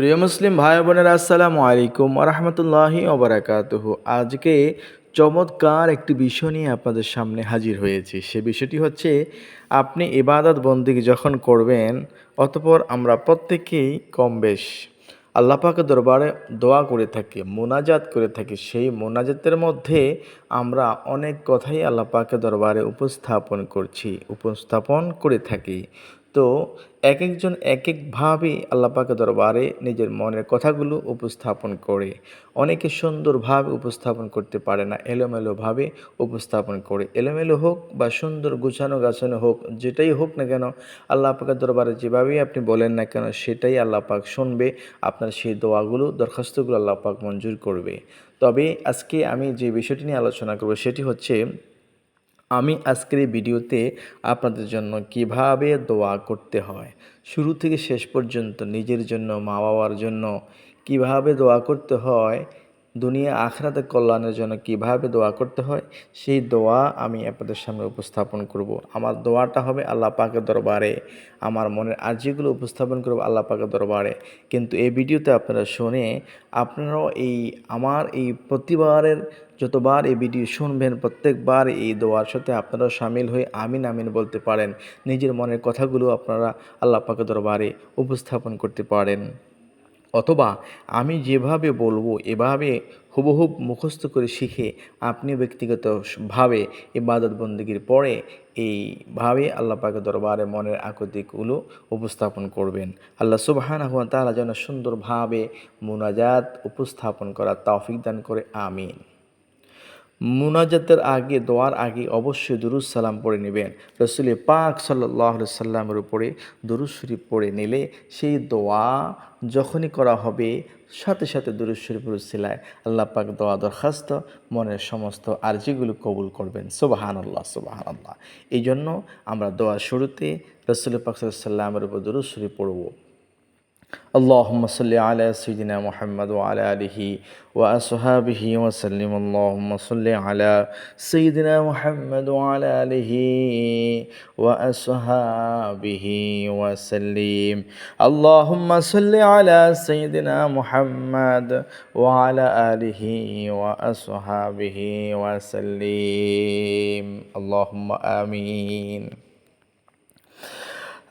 প্রিয় মুসলিম ভাই বোনেরা, আসসালামু আলাইকুম রহমতুল্লাহি ওবরাকাতুহ আজকে চমৎকার একটি বিষয় নিয়ে আপনাদের সামনে হাজির হয়েছি। সে বিষয়টি হচ্ছে, আপনি ইবাদত বন্দিকে যখন করবেন, অতপর আমরা প্রত্যেকেই কম বেশ আল্লাহ পাকের দরবারে দোয়া করে থাকি, মোনাজাত করে থাকি। সেই মোনাজাতের মধ্যে আমরা অনেক কথাই আল্লাহ পাকের দরবারে উপস্থাপন করছি, উপস্থাপন করে থাকি। তো এক একজন এক একভাবে আল্লাহ পাকের দরবারে নিজের মনের কথাগুলো উপস্থাপন করে। অনেকে সুন্দরভাবে উপস্থাপন করতে পারে না, এলোমেলোভাবে উপস্থাপন করে। এলোমেলো হোক বা সুন্দর গুছানো গাছানো হোক, যেটাই হোক না কেন আল্লাহ পাকের দরবারে যেভাবেই আপনি বলেন না কেন, সেটাই আল্লাহ পাক শুনবে, আপনার সেই দোয়াগুলো, দরখাস্তগুলো আল্লাহ পাক মঞ্জুর করবে। তবে আজকে আমি যে বিষয়টি নিয়ে আলোচনা করব, সেটি হচ্ছে আমি আজকের এই ভিডিওতে আপনাদের জন্য কীভাবে দোয়া করতে হয়? শুরু থেকে শেষ পর্যন্ত নিজের জন্য মা বাবার জন্য কীভাবে দোয়া করতে হয়? দুনিয়া আখরাতে কল্যাণের জন্য কীভাবে দোয়া করতে হয়, সেই দোয়া আমি আপনাদের সামনে উপস্থাপন করব। আমার দোয়াটা হবে আল্লাহ পাকের দরবারে। আমার মনের আর্জিগুলো উপস্থাপন করব আল্লাহ পাকের দরবারে। কিন্তু এই ভিডিওতে আপনারা শুনে আপনারাও এই আমার এই প্রতিবারের যতবার এই ভিডিও শুনবেন, প্রত্যেকবার এই দোয়ার সাথে আপনারা সামিল হয়ে আমিন আমিন বলতে পারেন। নিজের মনের কথাগুলো আপনারা আল্লাহ পাকের দরবারে উপস্থাপন করতে পারেন। অথবা আমি যেভাবে বলব, এভাবে হুবহুব মুখস্থ করে শিখে আপনি ব্যক্তিগতভাবে ইবাদত বন্দীগীর পরে এইভাবে আল্লাহ পাকে দরবারে মনের আকৃতিগুলো উপস্থাপন করবেন। আল্লাহ সুবাহান তালা যেন সুন্দরভাবে মোনাজাত উপস্থাপন করা তৌফিক দান করে, আমিন। মুনাজাতের আগে, দোয়ার আগে অবশ্যই দুরুজ সালাম পড়ে নেবেন। রসুল পাক সাল্লাহ সাল্লামের উপরে দুরুজ শরীফ পড়ে নিলে সেই দোয়া যখনই করা হবে, সাথে সাথে দুরুজ শরীফ সিলায় আল্লাহ পাক দোয়া দরখাস্ত, মনের সমস্ত আর্জিগুলো কবুল করবেন। সোবাহান আল্লাহ সোবাহান আল্লাহ এই জন্য আমরা দোয়ার শুরুতে রসুল পাক সাল্লামের উপর দুরুজ শরীফ পড়ব। اللهم صل على سيدنا محمد وعلى آله وأصحابه وسلم. اللهم صل على سيدنا محمد وعلى آله وأصحابه وسلم. اللهم صل على سيدنا محمد وعلى آله وأصحابه وسلم. اللهم آمين.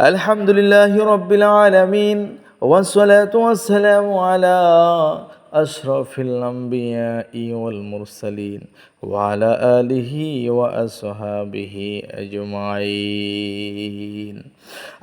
الحمد لله رب العالمين. والصلاة والسلام على أشرف الأنبياء والمرسلين وعلى آله وأصحابه أجمعين.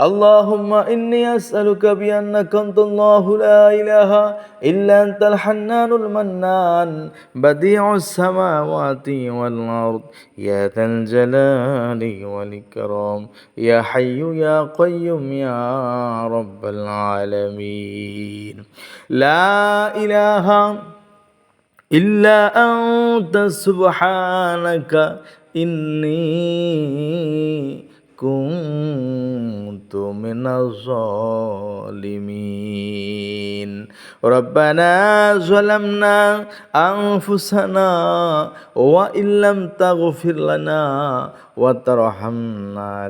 اللهم إني أسألك بأنك أنت الله لا إله إلا أنت الحنان المنان بديع السماوات والأرض يا ذا الجلال والإكرام يا حي يا قيوم يا رب العالمين. لا إله إلا أنت سبحانك إني كنت من الظالمين ربنا ظلمنا أنفسنا وإن لم تغفر لنا وترحمنا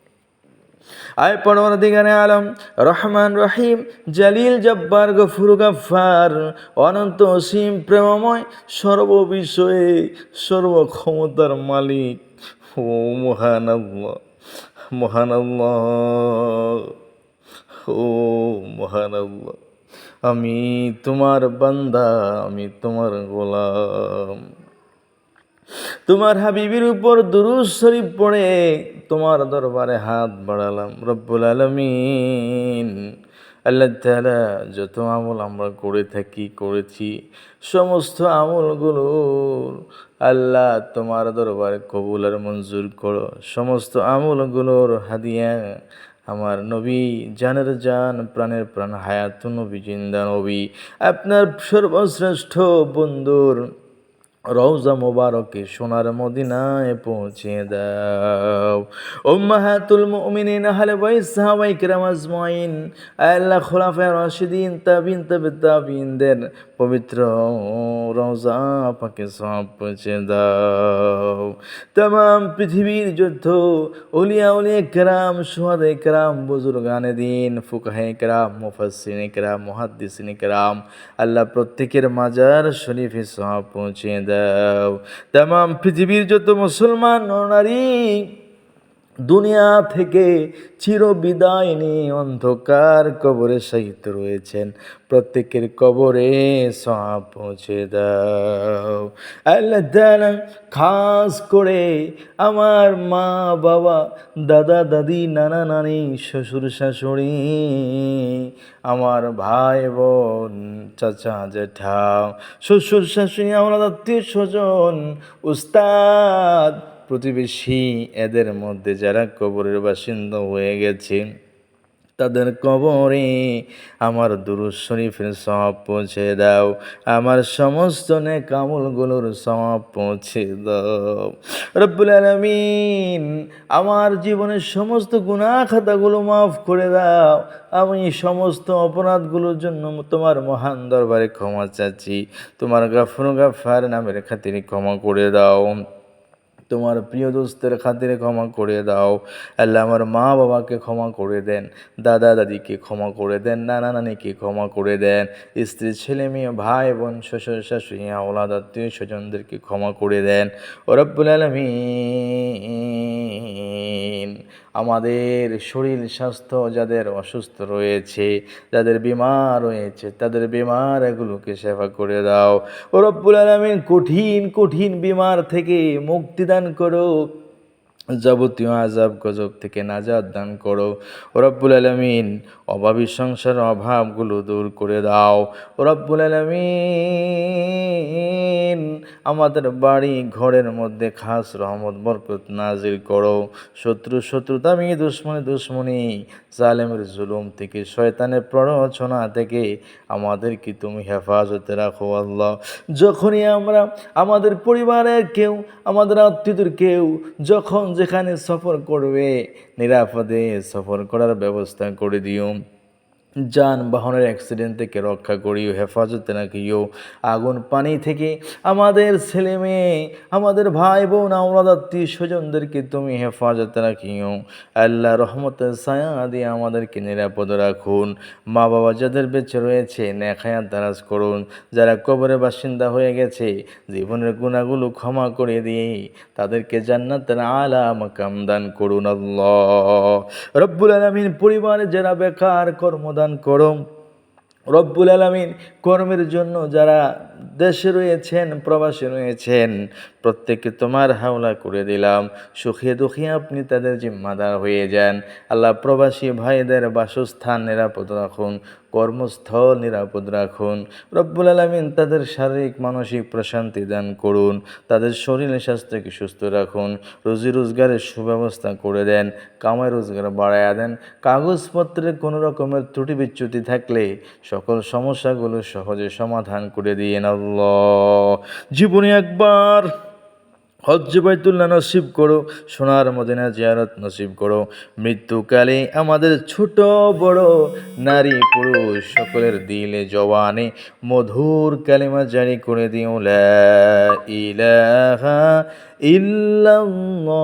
আয় দিগানে আলম, রহমান রহিম, জালিল জব্বার, গফুর গফার অনন্ত অসীম প্রেমময়, সর্ববিষয়ে সর্বক্ষমতার মালিক। ও মহান মহান ও মহান আমি তোমার বান্দা, আমি তোমার গোলাম। তোমার হাবিবির উপর দুরুজ শরীফ পড়ে তোমার দরবারে হাত বাড়ালাম, রব্বুল আলমিন। আল্লাহ তালা যত আমল আমরা করে থাকি, করেছি, সমস্ত আমলগুলো আল্লাহ তোমার দরবারে কবুল আর মঞ্জুর করো। সমস্ত আমলগুলোর হাদিয়া আমার নবী জানের জান, প্রাণের প্রাণ হায়াত নবী, জিন্দা নবী, আপনার সর্বশ্রেষ্ঠ বন্ধুর রওজা মোবারকে সোনার মদিনায় পৌঁছে দাও। উম্মাহাতুল মুমিনিন, আহলে বাইত আল্লাহ খোলাফায়ে রাশিদিন, তাবিন, তাবে তাবিনদের পবিত্র রওজা পাকে সব পৌঁছে দাও। তাম পৃথিবীর যুদ্ধ, উলিয়া উলিয়া কেরাম, সুহাদে কেরাম, বুজুর্গানে দিন, ফুকাহে কেরাম, মুফাসসিনে কেরাম, মুহাদ্দিসিনে কেরাম, আল্লাহ প্রত্যেকের মাজার শরীফে সব পৌঁছে দাও তাম পৃথিবীর যত মুসলমান নারী দুনিয়া থেকে চির বিদায় নিয়ে অন্ধকার কবরে সাহিত্য রয়েছেন। প্রত্যেকের কবরে সব পৌঁছে দাও। আল্লাহ তাআলা খাস করে আমার মা বাবা দাদা, দাদি, নানা, নানি, শ্বশুর, শাশুড়ি, আমার ভাই, বোন, চাচা, জেঠা, শ্বশুর, শাশুড়ি আমার আত্মীয় স্বজন, উস্তাদ প্রতিবেশী এদের মধ্যে যারা কবরের বাসিন্দা হয়ে গেছে, তাদের কবরে আমার দুরুজ শরীফের সব পৌঁছে দাও, আমার সমস্ত নেকামলগুলোর সব পৌঁছে দাও। রব্বুল আলমিন আমার জীবনের সমস্ত গুণা খাতাগুলো মাফ করে দাও, আমি সমস্ত অপরাধগুলোর জন্য তোমার মহান দরবারে ক্ষমা চাচ্ছি, তোমার গাফর গাফার নামের খাতিরে ক্ষমা করে দাও। তোমার প্রিয় দোস্তের খাতিরে ক্ষমা করে দাও। আল্লাহ আমার মা বাবাকে ক্ষমা করে দেন দাদা দাদিকে ক্ষমা করে দেন নানা নানিকে ক্ষমা করে দেন, স্ত্রী, ছেলে মেয়ে, ভাই, বোন, শ্বশুর, শাশুড়ি আওলাদ আত্মীয় স্বজনদেরকে ক্ষমা করে দেন। ওরব্বুল আলমিন। আমাদের শরীর স্বাস্থ্য যাদের অসুস্থ রয়েছে, যাদের বিমার রয়েছে, তাদের বিমার এগুলোকে সেবা করে দাও। ও রব্বুল আলমিন, কঠিন কঠিন বিমার থেকে মুক্তিদান করো। যাবতীয় আজাব গজব থেকে নাজাদ দান করো। রব্বুল আলমিন অভাবী সংসার অভাবগুলো দূর করে দাও। রব্বুল আলমিন, আমাদের বাড়ি ঘরের মধ্যে খাস রহমত, বরকত নাজির করো। শত্রু, শত্রুতামি, দুশ্মনী দুশ্মনী, জালেমের জুলুম থেকে, শয়তানের প্ররোচনা থেকে আমাদেরকে তুমি হেফাজতে রাখো আল্লাহ। যখনই আমরা আমাদের পরিবারের কেউ, আমাদের আত্মীয়দের কেউ যখন যেখানে সফর করবে, নিরাপদে সফর করার ব্যবস্থা করে দিও। যানবাহনের অ্যাক্সিডেন্ট থেকে রক্ষা করিও, হেফাজতে রাখিও। আগুন পানি থেকে আমাদের ছেলে মেয়ে আমাদের ভাই বোন আমরা আত্মীয় স্বজনদেরকে তুমি হেফাজতে রাখিও। আল্লাহ রহমতের সায়া দিয়ে আমাদেরকে নিরাপদ রাখুন। মা বাবা যাদের বেঁচে রয়েছে নেখায়াত দারাজ করুন। যারা কবরে বাসিন্দা হয়ে গেছে, জীবনের গুণাগুলো ক্ষমা করে দিয়ে তাদেরকে জান্নাতের আলা মাকাম দান করুন আল্লাহ। রব্বুল আলমিন পরিবারে যারা বেকার কর্মদান করো রব্বুল আলমিন কর্মের জন্য যারা দেশে রয়েছেন প্রবাসে রয়েছেন প্রত্যেককে তোমার হাওলা করে দিলাম। সুখে দুঃখে আপনি তাদের জিম্মাদার হয়ে যান। আল্লাহ প্রবাসী ভাইদের বাসস্থান নিরাপদ রাখুন, কর্মস্থল নিরাপদ রাখুন। রব্বুল আলমিন তাদের শারীরিক, মানসিক প্রশান্তি দান করুন। তাদের শরীর স্বাস্থ্যকে সুস্থ রাখুন। রুজি রোজগারের সুব্যবস্থা করে দেন, কামাই রোজগার বাড়াইয়া দেন। কাগজপত্রের কোনো রকমের ত্রুটি বিচ্যুতি থাকলে সকল সমস্যাগুলো সহজে সমাধান করে দিয়ে আল্লাহ। জীবনে একবার হজ্জ বাইতুল্লাহ নসিব করো, সোনার মদিনা জিয়ারত নসিব করো। মৃত্যুকালে আমাদের ছোট বড় নারী পুরুষ সকলের দিলে জবানে মধুর কালিমা জারি করে দিও ইলাহা ইল্লাল্লাহু